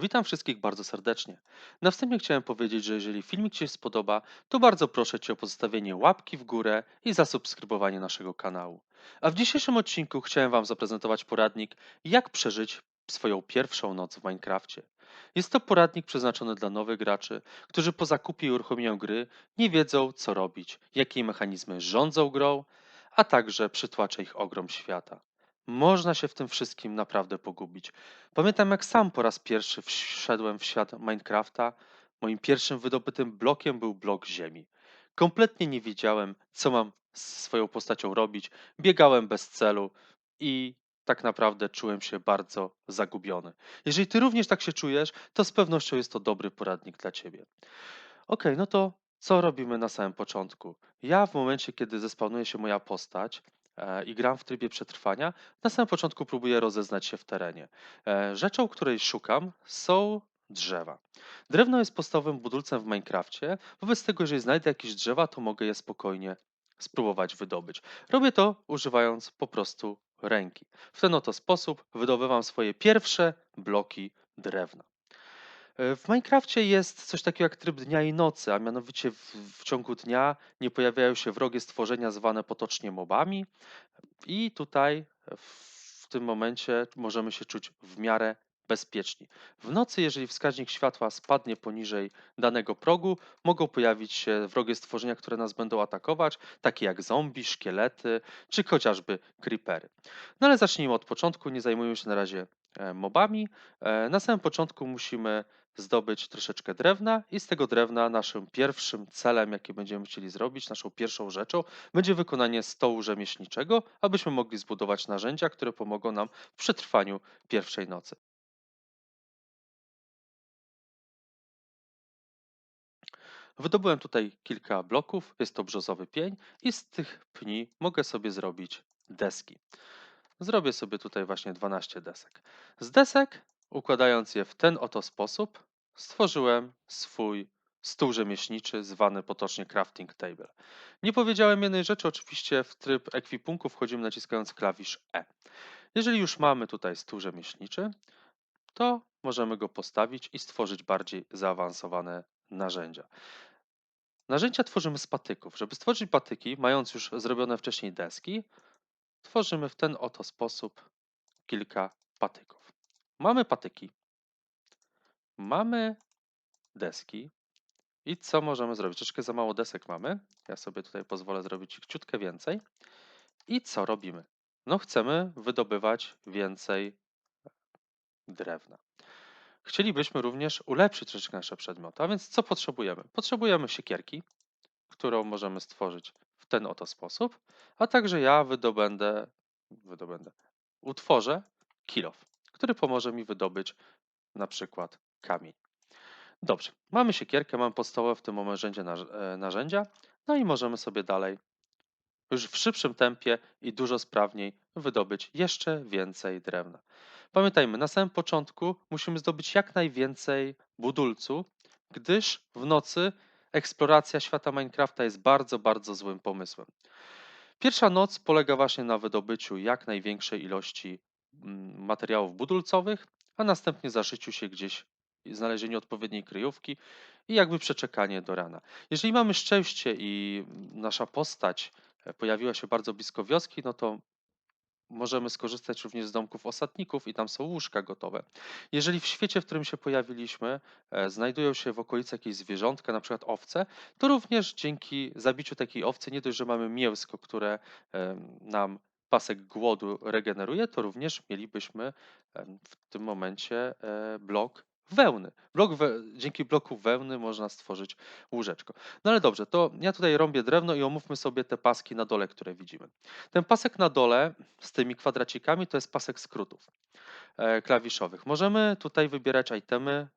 Witam wszystkich bardzo serdecznie. Na wstępie chciałem powiedzieć, że jeżeli filmik Ci się spodoba, to bardzo proszę Cię o pozostawienie łapki w górę i zasubskrybowanie naszego kanału. A w dzisiejszym odcinku chciałem Wam zaprezentować poradnik, jak przeżyć swoją pierwszą noc w Minecrafcie. Jest to poradnik przeznaczony dla nowych graczy, którzy po zakupie i uruchomieniu gry nie wiedzą, co robić, jakie mechanizmy rządzą grą, a także przytłacza ich ogrom świata. Można się w tym wszystkim naprawdę pogubić. Pamiętam, jak sam po raz pierwszy wszedłem w świat Minecrafta. Moim pierwszym wydobytym blokiem był blok ziemi. Kompletnie nie wiedziałem, co mam z swoją postacią robić. Biegałem bez celu i tak naprawdę czułem się bardzo zagubiony. Jeżeli ty również tak się czujesz, to z pewnością jest to dobry poradnik dla ciebie. Ok, no to co robimy na samym początku? Ja w momencie, kiedy zespawnuje się moja postać, i gram w trybie przetrwania, na samym początku próbuję rozeznać się w terenie. E, Rzeczą, której szukam, są drzewa. Drewno jest podstawowym budulcem w Minecrafcie, wobec tego, jeżeli znajdę jakieś drzewa, to mogę je spokojnie spróbować wydobyć. Robię to używając po prostu ręki. W ten oto sposób wydobywam swoje pierwsze bloki drewna. E, W Minecrafcie jest coś takiego jak tryb dnia i nocy, a mianowicie w, w ciągu dnia nie pojawiają się wrogie stworzenia zwane potocznie mobami, i tutaj w tym momencie możemy się czuć w miarę bezpieczni. W nocy, jeżeli wskaźnik światła spadnie poniżej danego progu, mogą pojawić się wrogie stworzenia, które nas będą atakować, takie jak zombie, szkielety czy chociażby creepery. No ale zacznijmy od początku, nie zajmujmy się na razie e, mobami. E, Na samym początku musimy zdobyć troszeczkę drewna i z tego drewna naszym pierwszym celem, jaki będziemy chcieli zrobić, naszą pierwszą rzeczą, będzie wykonanie stołu rzemieślniczego, abyśmy mogli zbudować narzędzia, które pomogą nam w przetrwaniu pierwszej nocy. Wydobyłem tutaj kilka bloków, jest to brzozowy pień i z tych pni mogę sobie zrobić deski. Zrobię sobie tutaj właśnie 12 desek. Z desek, układając je w ten oto sposób, stworzyłem swój stół rzemieślniczy zwany potocznie crafting table. Nie powiedziałem jednej rzeczy, oczywiście w tryb ekwipunku wchodzimy naciskając klawisz E. Jeżeli już mamy tutaj stół rzemieślniczy, to możemy go postawić i stworzyć bardziej zaawansowane narzędzia. Narzędzia tworzymy z patyków. Żeby stworzyć patyki, mając już zrobione wcześniej deski, tworzymy w ten oto sposób kilka patyków. Mamy patyki, mamy deski i co możemy zrobić? Troszkę za mało desek mamy. Ja sobie tutaj pozwolę zrobić ciutkę więcej. I co robimy? No chcemy wydobywać więcej drewna. Chcielibyśmy również ulepszyć troszeczkę nasze przedmioty, a więc co potrzebujemy? Potrzebujemy siekierki, którą możemy stworzyć w ten oto sposób, a także ja wydobędę, wydobędę utworzę kilof, który pomoże mi wydobyć na przykład kamień. Dobrze, mamy siekierkę, mamy podstawowe w tym momencie e, narzędzia, no i możemy sobie dalej już w szybszym tempie i dużo sprawniej wydobyć jeszcze więcej drewna. Pamiętajmy, na samym początku musimy zdobyć jak najwięcej budulcu, gdyż w nocy eksploracja świata Minecrafta jest bardzo, bardzo złym pomysłem. Pierwsza noc polega właśnie na wydobyciu jak największej ilości mm, materiałów budulcowych, a następnie zaszyciu się gdzieś i znalezieniu odpowiedniej kryjówki i jakby przeczekanie do rana. Jeżeli mamy szczęście i nasza postać e, pojawiła się bardzo blisko wioski, no to możemy skorzystać również z domków osadników i tam są łóżka gotowe. Jeżeli w świecie, w którym się pojawiliśmy, e, znajdują się w okolicy jakieś zwierzątka, na przykład owce, to również dzięki zabiciu takiej owcy nie dość, że mamy mięsko, które e, nam pasek głodu regeneruje, to również mielibyśmy w tym momencie blok wełny. Blok we, dzięki bloku wełny można stworzyć łóżeczko. No ale dobrze, to ja tutaj rąbię drewno i omówmy sobie te paski na dole, które widzimy. Ten pasek na dole z tymi kwadracikami to jest pasek skrótów e, klawiszowych. Możemy tutaj wybierać itemy,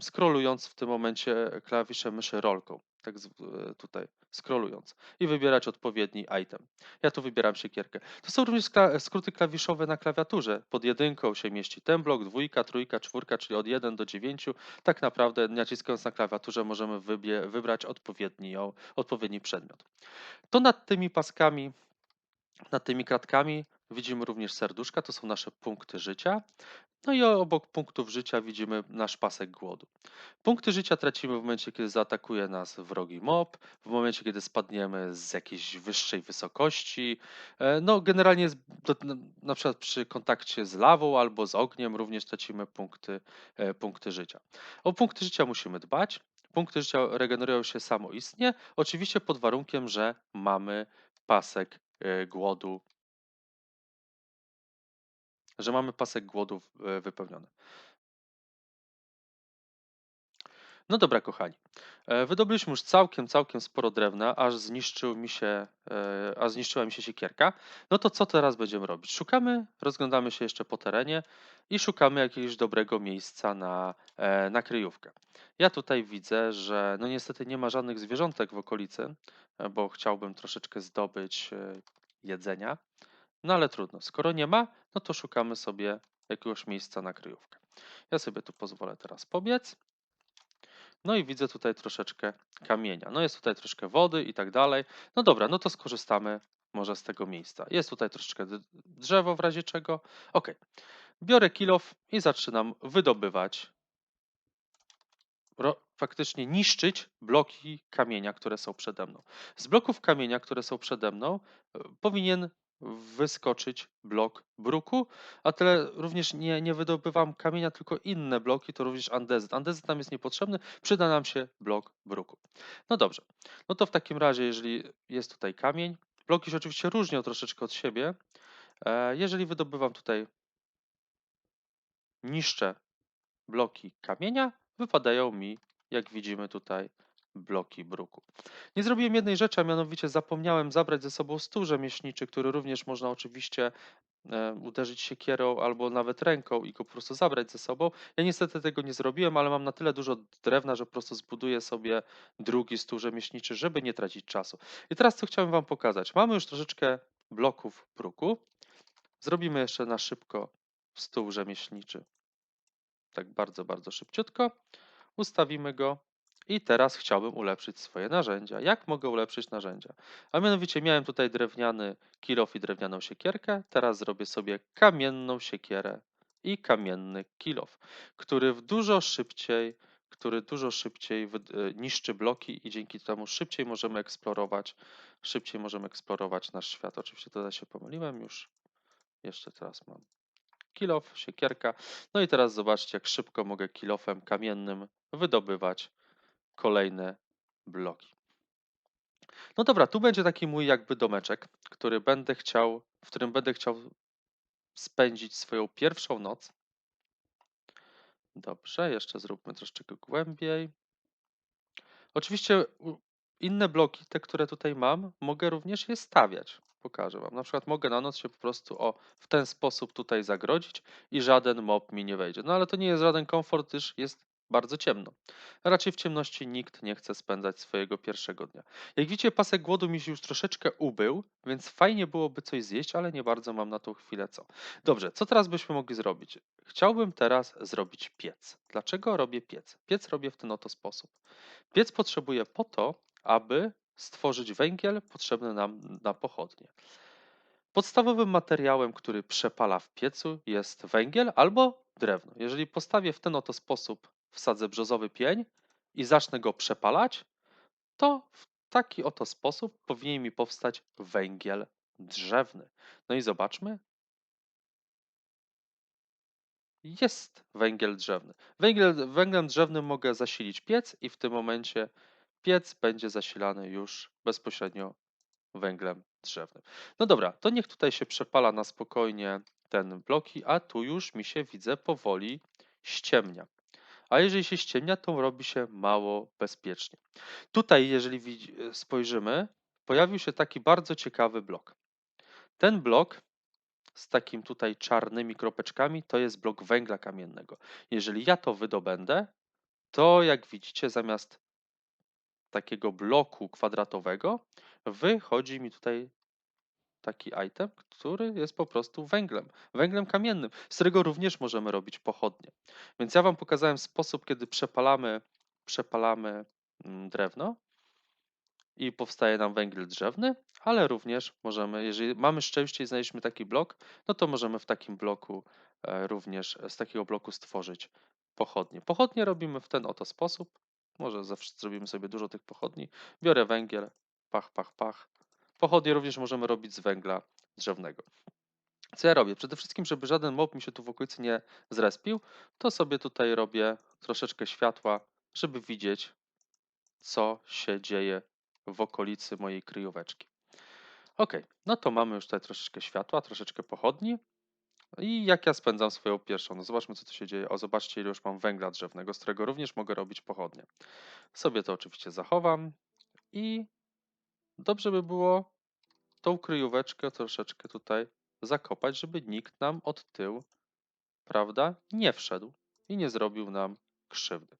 scrollując w tym momencie klawiszem myszy rolką, tak e, tutaj scrollując i wybierać odpowiedni item. Ja tu wybieram siekierkę. To są również skróty klawiszowe na klawiaturze. Pod jedynką się mieści ten blok, dwójka, trójka, czwórka, czyli od 1 do 9. Tak naprawdę naciskając na klawiaturze możemy wybrać odpowiedni, odpowiedni przedmiot. To nad tymi paskami, nad tymi kratkami widzimy również serduszka, to są nasze punkty życia. No i obok punktów życia widzimy nasz pasek głodu. Punkty życia tracimy w momencie, kiedy zaatakuje nas wrogi mob, w momencie, kiedy spadniemy z jakiejś wyższej wysokości. E, No, generalnie na przykład przy kontakcie z lawą albo z ogniem również tracimy punkty, e, punkty życia. O punkty życia musimy dbać. Punkty życia regenerują się samoistnie, oczywiście pod warunkiem, że mamy pasek e, głodu, że mamy pasek głodu e, wypełniony. No dobra, kochani. E, Wydobyliśmy już całkiem, całkiem sporo drewna, aż zniszczył mi się, e, aż zniszczyła mi się siekierka. No to co teraz będziemy robić? Szukamy, rozglądamy się jeszcze po terenie i szukamy jakiegoś dobrego miejsca na, na kryjówkę. Ja tutaj widzę, że no niestety nie ma żadnych zwierzątek w okolicy, bo chciałbym troszeczkę zdobyć jedzenia. No ale trudno. Skoro nie ma, no to szukamy sobie jakiegoś miejsca na kryjówkę. Ja sobie tu pozwolę teraz pobiec. No i widzę tutaj troszeczkę kamienia. No jest tutaj troszkę wody i tak dalej. No dobra, no to skorzystamy może z tego miejsca. Jest tutaj troszeczkę drzewo w razie czego. Ok. Biorę kilof i zaczynam wydobywać, faktycznie niszczyć bloki kamienia, które są przede mną. Z bloków kamienia, które są przede mną, e, powinien wyskoczyć blok bruku, a tyle również nie, nie wydobywam kamienia, tylko inne bloki, to również andezyt. Andezyt nam jest niepotrzebny, przyda nam się blok bruku. No dobrze, no to w takim razie, jeżeli jest tutaj kamień, bloki się oczywiście różnią troszeczkę od siebie. E, Jeżeli wydobywam tutaj, niszczę bloki kamienia, wypadają mi, jak widzimy tutaj, bloki bruku. Nie zrobiłem jednej rzeczy, a mianowicie zapomniałem zabrać ze sobą stół rzemieślniczy, który również można oczywiście e, uderzyć siekierą albo nawet ręką i go po prostu zabrać ze sobą. Ja niestety tego nie zrobiłem, ale mam na tyle dużo drewna, że po prostu zbuduję sobie drugi stół rzemieślniczy, żeby nie tracić czasu. I teraz co chciałem wam pokazać. Mamy już troszeczkę bloków bruku. Zrobimy jeszcze na szybko stół rzemieślniczy. Tak bardzo, bardzo szybciutko. Ustawimy go. I teraz chciałbym ulepszyć swoje narzędzia. Jak mogę ulepszyć narzędzia? A mianowicie miałem tutaj drewniany kilof i drewnianą siekierkę. Teraz zrobię sobie kamienną siekierę i kamienny kilof, który w dużo szybciej, który dużo szybciej e, niszczy bloki i dzięki temu szybciej możemy eksplorować, szybciej możemy eksplorować nasz świat. Oczywiście tutaj się pomyliłem już. Jeszcze teraz mam kilof, siekierka. No i teraz zobaczcie, jak szybko mogę kilofem kamiennym wydobywać kolejne bloki. No dobra, tu będzie taki mój jakby domeczek, który będę chciał, w którym będę chciał spędzić swoją pierwszą noc. Dobrze, jeszcze zróbmy troszeczkę głębiej. Oczywiście inne bloki, te, które tutaj mam, mogę również je stawiać. Pokażę wam. Na przykład mogę na noc się po prostu o w ten sposób tutaj zagrodzić i żaden mob mi nie wejdzie. No ale to nie jest żaden komfort, gdyż jest bardzo ciemno. Raczej w ciemności nikt nie chce spędzać swojego pierwszego dnia. Jak widzicie, pasek głodu mi się już troszeczkę ubył, więc fajnie byłoby coś zjeść, ale nie bardzo mam na tą chwilę co. Dobrze, co teraz byśmy mogli zrobić? Chciałbym teraz zrobić piec. Dlaczego robię piec? Piec robię w ten oto sposób. Piec potrzebuje po to, aby stworzyć węgiel potrzebny nam na pochodnie. Podstawowym materiałem, który przepala w piecu jest węgiel albo drewno. Jeżeli postawię w ten oto sposób, wsadzę brzozowy pień i zacznę go przepalać, to w taki oto sposób powinien mi powstać węgiel drzewny. No i zobaczmy. Jest węgiel drzewny. Węgiel, węglem drzewnym mogę zasilić piec i w tym momencie piec będzie zasilany już bezpośrednio węglem drzewnym. No dobra, to niech tutaj się przepala na spokojnie ten bloki, a tu już mi się widzę powoli ściemnia. A jeżeli się ściemnia, to robi się mało bezpiecznie. Tutaj, jeżeli widzi- spojrzymy, pojawił się taki bardzo ciekawy blok. Ten blok z takim tutaj czarnymi kropeczkami to jest blok węgla kamiennego. Jeżeli ja to wydobędę, to jak widzicie, zamiast takiego bloku kwadratowego, wychodzi mi tutaj taki item, który jest po prostu węglem, węglem kamiennym, z którego również możemy robić pochodnie. Więc ja Wam pokazałem sposób, kiedy przepalamy, przepalamy mm, drewno i powstaje nam węgiel drzewny, ale również możemy, jeżeli mamy szczęście i znaleźliśmy taki blok, no to możemy w takim bloku e, również z takiego bloku stworzyć pochodnie. Pochodnie robimy w ten oto sposób. Może zawsze zrobimy sobie dużo tych pochodni. Biorę węgiel, pach, pach, pach. Pochodnie również możemy robić z węgla drzewnego. Co ja robię? Przede wszystkim, żeby żaden mob mi się tu w okolicy nie zrespił, to sobie tutaj robię troszeczkę światła, żeby widzieć, co się dzieje w okolicy mojej kryjóweczki. Ok, no to mamy już tutaj troszeczkę światła, troszeczkę pochodni. I jak ja spędzam swoją pierwszą? No zobaczmy, co tu się dzieje. O, zobaczcie, ile już mam węgla drzewnego, z którego również mogę robić pochodnie. Sobie to oczywiście zachowam i dobrze by było tą kryjóweczkę troszeczkę tutaj zakopać, żeby nikt nam od tyłu, prawda, nie wszedł i nie zrobił nam krzywdy.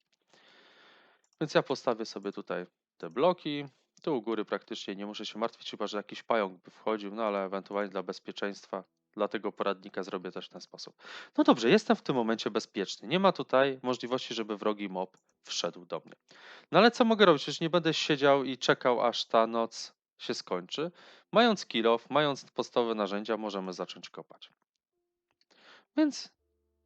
Więc ja postawię sobie tutaj te bloki. Tu u góry praktycznie nie muszę się martwić, chyba że jakiś pająk by wchodził, no ale ewentualnie dla bezpieczeństwa, dla tego poradnika zrobię też w ten sposób. No dobrze, jestem w tym momencie bezpieczny. Nie ma tutaj możliwości, żeby wrogi mob wszedł do mnie. No ale co mogę robić? Przecież nie będę siedział i czekał, aż ta noc się skończy. Mając kill off, mając podstawowe narzędzia, możemy zacząć kopać. Więc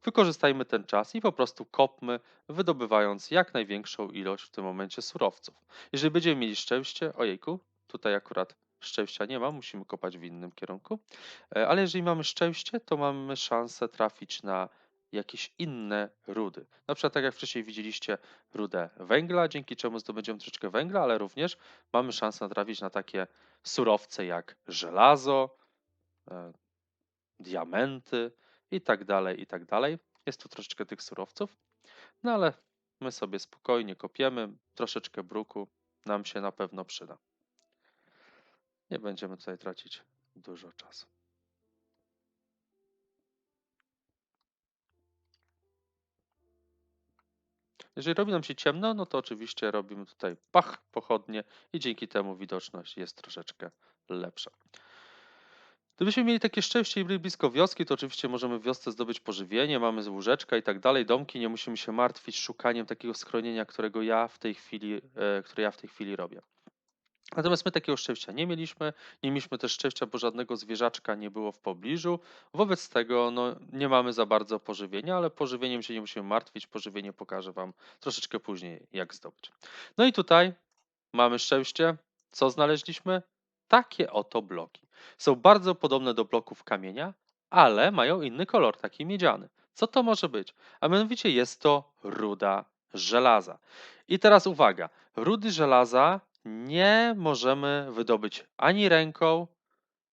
wykorzystajmy ten czas i po prostu kopmy, wydobywając jak największą ilość w tym momencie surowców. Jeżeli będziemy mieli szczęście, ojejku, tutaj akurat szczęścia nie ma, musimy kopać w innym kierunku, e, ale jeżeli mamy szczęście, to mamy szansę trafić na jakieś inne rudy. Na przykład, tak jak wcześniej widzieliście, rudę węgla, dzięki czemu zdobędziemy troszeczkę węgla, ale również mamy szansę natrafić na takie surowce jak żelazo, e, diamenty i tak dalej, i tak dalej. Jest tu troszeczkę tych surowców, no ale my sobie spokojnie kopiemy, troszeczkę bruku nam się na pewno przyda. Nie będziemy tutaj tracić dużo czasu. Jeżeli robi nam się ciemno, no to oczywiście robimy tutaj pach, pochodnie i dzięki temu widoczność jest troszeczkę lepsza. Gdybyśmy mieli takie szczęście i byli blisko wioski, to oczywiście możemy w wiosce zdobyć pożywienie, mamy łóżeczka i tak dalej, domki, nie musimy się martwić szukaniem takiego schronienia, którego ja w tej chwili, e, które ja w tej chwili robię. Natomiast my takiego szczęścia nie mieliśmy, nie mieliśmy też szczęścia, bo żadnego zwierzaczka nie było w pobliżu. Wobec tego no, nie mamy za bardzo pożywienia, ale pożywieniem się nie musimy martwić. Pożywienie pokażę Wam troszeczkę później, jak zdobyć. No i tutaj mamy szczęście. Co znaleźliśmy? Takie oto bloki. Są bardzo podobne do bloków kamienia, ale mają inny kolor, taki miedziany. Co to może być? A mianowicie jest to ruda żelaza. I teraz uwaga, rudy żelaza nie możemy wydobyć ani ręką,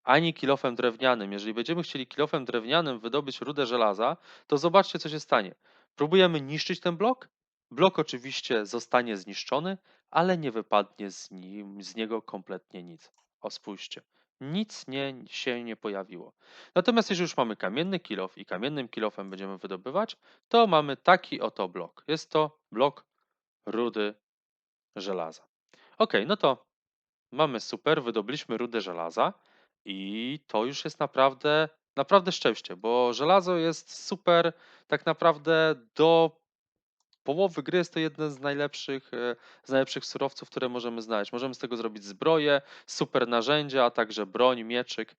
ani kilofem drewnianym. Jeżeli będziemy chcieli kilofem drewnianym wydobyć rudę żelaza, to zobaczcie, co się stanie. Próbujemy niszczyć ten blok. Blok oczywiście zostanie zniszczony, ale nie wypadnie z, nim, z niego kompletnie nic. O, spójrzcie. Nic nie, się nie pojawiło. Natomiast jeżeli już mamy kamienny kilof i kamiennym kilofem będziemy wydobywać, to mamy taki oto blok. Jest to blok rudy żelaza. Ok, no to mamy super, wydobyliśmy rudę żelaza i to już jest naprawdę, naprawdę szczęście, bo żelazo jest super, tak naprawdę do połowy gry jest to jeden z najlepszych, e, z najlepszych surowców, które możemy znaleźć. Możemy z tego zrobić zbroje, super narzędzia, a także broń, mieczyk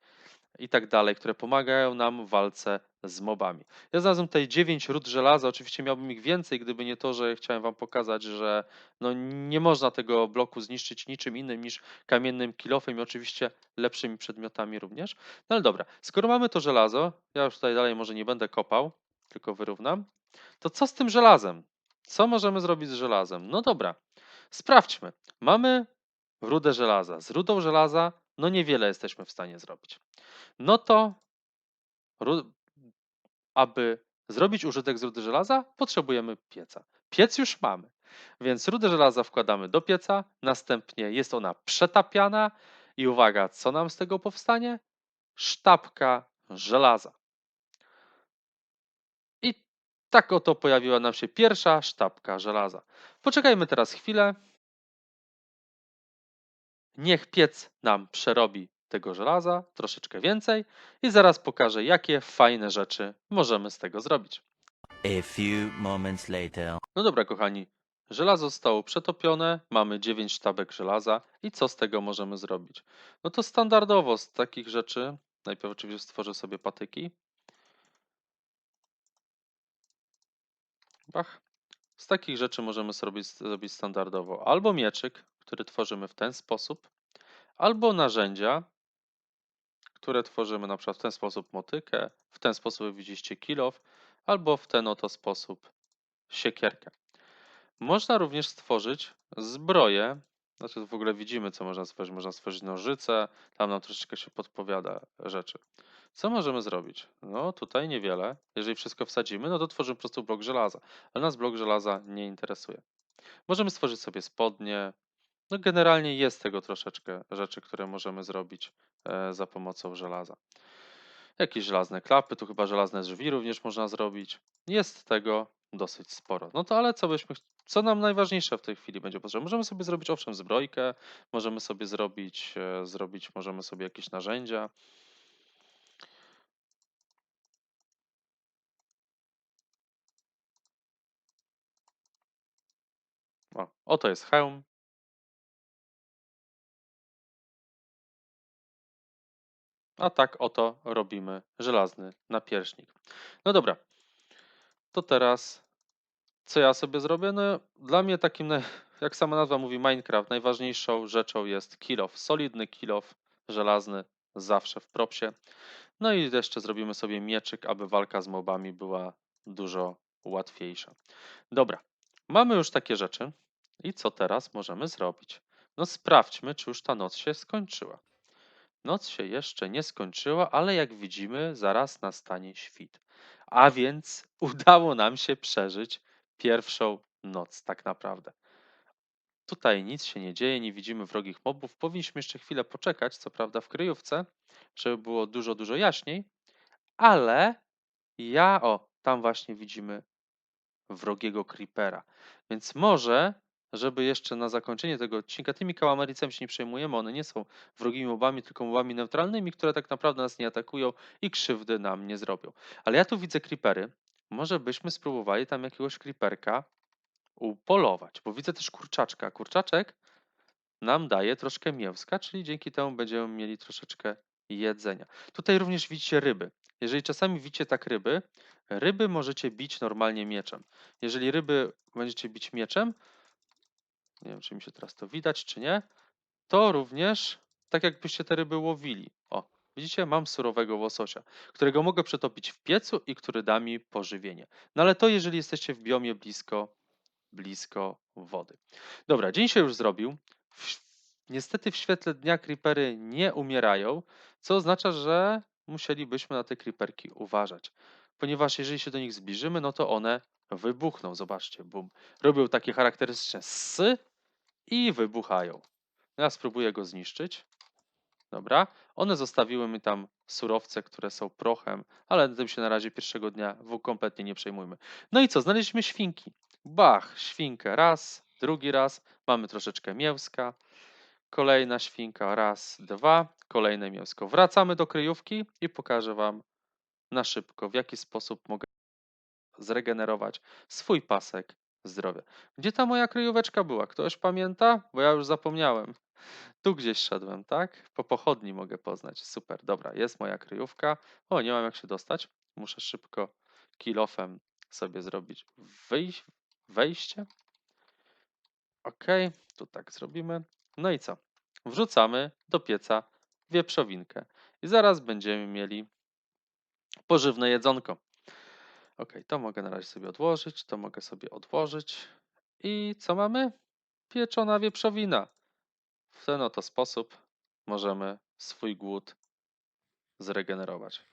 i tak dalej, które pomagają nam w walce z mobami. Ja znalazłem tutaj 9 ród żelaza, oczywiście miałbym ich więcej, gdyby nie to, że chciałem wam pokazać, że no nie można tego bloku zniszczyć niczym innym niż kamiennym kilofem i oczywiście lepszymi przedmiotami również. No ale dobra, skoro mamy to żelazo, ja już tutaj dalej może nie będę kopał, tylko wyrównam, to co z tym żelazem? Co możemy zrobić z żelazem? No dobra, sprawdźmy. Mamy rudę żelaza. Z rudą żelaza no niewiele jesteśmy w stanie zrobić. No to aby zrobić użytek z rudy żelaza, potrzebujemy pieca. Piec już mamy, więc rudę żelaza wkładamy do pieca, następnie jest ona przetapiana i uwaga, co nam z tego powstanie? Sztabka żelaza. I tak oto pojawiła nam się pierwsza sztabka żelaza. Poczekajmy teraz chwilę. Niech piec nam przerobi tego żelaza troszeczkę więcej i zaraz pokażę, jakie fajne rzeczy możemy z tego zrobić. A few moments later. No dobra, kochani, Żelazo zostało przetopione, mamy 9 sztabek żelaza i co z tego możemy zrobić? No to standardowo z takich rzeczy, najpierw oczywiście stworzę sobie patyki. Bach. Z takich rzeczy możemy sobie zrobić standardowo albo mieczyk, który tworzymy w ten sposób, albo narzędzia, które tworzymy na przykład w ten sposób motykę, w ten sposób jak widzieliście kilof, albo w ten oto sposób siekierkę. Można również stworzyć zbroję, znaczy w ogóle widzimy co można stworzyć, można stworzyć nożyce, tam nam troszeczkę się podpowiada rzeczy. Co możemy zrobić? No tutaj niewiele, jeżeli wszystko wsadzimy, no to tworzymy po prostu blok żelaza, ale nas blok żelaza nie interesuje. Możemy stworzyć sobie spodnie, no generalnie jest tego troszeczkę rzeczy, które możemy zrobić e, za pomocą żelaza. Jakieś żelazne klapy, tu chyba żelazne drzwi również można zrobić. Jest tego dosyć sporo. No to ale co byśmy, co nam najważniejsze w tej chwili będzie potrzebne? Możemy sobie zrobić owszem zbrojkę, możemy sobie zrobić, e, zrobić, możemy sobie jakieś narzędzia. O, oto jest hełm. A tak oto robimy żelazny napierśnik. No dobra, to teraz co ja sobie zrobię? No dla mnie takim, jak sama nazwa mówi Minecraft, najważniejszą rzeczą jest kill off. Solidny kill off, żelazny, zawsze w propsie. No i jeszcze zrobimy sobie mieczyk, aby walka z mobami była dużo łatwiejsza. Dobra, mamy już takie rzeczy. I co teraz możemy zrobić? No sprawdźmy, czy już ta noc się skończyła. Noc się jeszcze nie skończyła, ale jak widzimy, zaraz nastanie świt. A więc udało nam się przeżyć pierwszą noc, tak naprawdę. Tutaj nic się nie dzieje, nie widzimy wrogich mobów. Powinniśmy jeszcze chwilę poczekać, co prawda w kryjówce, żeby było dużo, dużo jaśniej, ale ja, o, tam właśnie widzimy wrogiego creepera. Więc może, żeby jeszcze na zakończenie tego odcinka, tymi kałamaricami się nie przejmujemy, one nie są wrogimi mobami, tylko mobami neutralnymi, które tak naprawdę nas nie atakują i krzywdy nam nie zrobią. Ale ja tu widzę creepery. Może byśmy spróbowali tam jakiegoś creeperka upolować, bo widzę też kurczaczka. Kurczaczek nam daje troszkę mięska, czyli dzięki temu będziemy mieli troszeczkę jedzenia. Tutaj również widzicie ryby. Jeżeli czasami widzicie tak ryby, ryby możecie bić normalnie mieczem. Jeżeli ryby będziecie bić mieczem, nie wiem czy mi się teraz to widać czy nie, to również tak jakbyście te ryby łowili. O, widzicie, mam surowego łososia, którego mogę przetopić w piecu i który da mi pożywienie. No ale to jeżeli jesteście w biomie blisko, blisko wody. Dobra, dzień się już zrobił. Niestety w świetle dnia creepery nie umierają, co oznacza, że musielibyśmy na te creeperki uważać. Ponieważ jeżeli się do nich zbliżymy, no to one wybuchną. Zobaczcie, bum. Robią takie charakterystyczne sy i wybuchają. Ja spróbuję go zniszczyć. Dobra. One zostawiły mi tam surowce, które są prochem, ale tym się na razie pierwszego dnia w kompletnie nie przejmujmy. No i co? Znaleźliśmy świnki. Bach, świnkę raz, drugi raz. Mamy troszeczkę mięska. Kolejna świnka, raz, dwa. Kolejne mięsko. Wracamy do kryjówki i pokażę Wam na szybko, w jaki sposób mogę zregenerować swój pasek zdrowia. Gdzie ta moja kryjóweczka była? Ktoś pamięta? Bo ja już zapomniałem. Tu gdzieś szedłem, tak? Po pochodni mogę poznać. Super, dobra, jest moja kryjówka. O, nie mam jak się dostać. Muszę szybko kilofem sobie zrobić wejście. Ok, tu tak zrobimy. No i co? Wrzucamy do pieca wieprzowinkę i zaraz będziemy mieli pożywne jedzonko. Ok, to mogę na razie sobie odłożyć, to mogę sobie odłożyć. I co mamy? Pieczona wieprzowina. W ten oto sposób możemy swój głód zregenerować.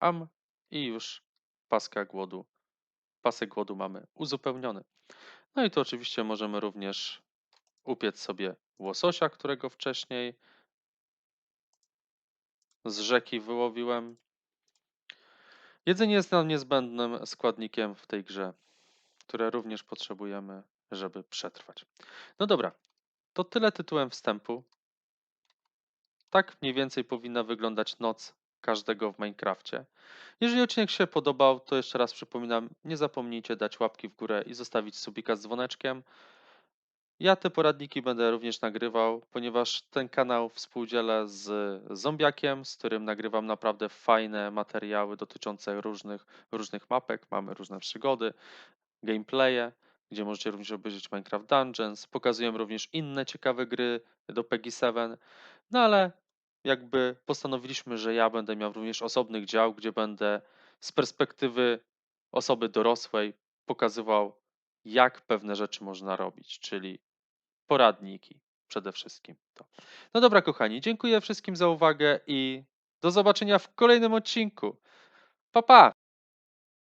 Am i już paska głodu, pasek głodu mamy uzupełniony. No i tu oczywiście możemy również upiec sobie łososia, którego wcześniej z rzeki wyłowiłem. Jedzenie jest nam niezbędnym składnikiem w tej grze, które również potrzebujemy, żeby przetrwać. No dobra, to tyle tytułem wstępu. Tak mniej więcej powinna wyglądać noc każdego w Minecrafcie. Jeżeli odcinek się podobał, to jeszcze raz przypominam, nie zapomnijcie dać łapki w górę i zostawić subika z dzwoneczkiem. Ja te poradniki będę również nagrywał, ponieważ ten kanał współdzielę z Zombiakiem, z którym nagrywam naprawdę fajne materiały dotyczące różnych, różnych mapek. Mamy różne przygody, gameplaye, gdzie możecie również obejrzeć Minecraft Dungeons. Pokazuję również inne ciekawe gry do PEGI 7. No ale jakby postanowiliśmy, że ja będę miał również osobnych dział, gdzie będę z perspektywy osoby dorosłej pokazywał, jak pewne rzeczy można robić, czyli poradniki przede wszystkim. To. No dobra, kochani, dziękuję wszystkim za uwagę i do zobaczenia w kolejnym odcinku. Pa, pa!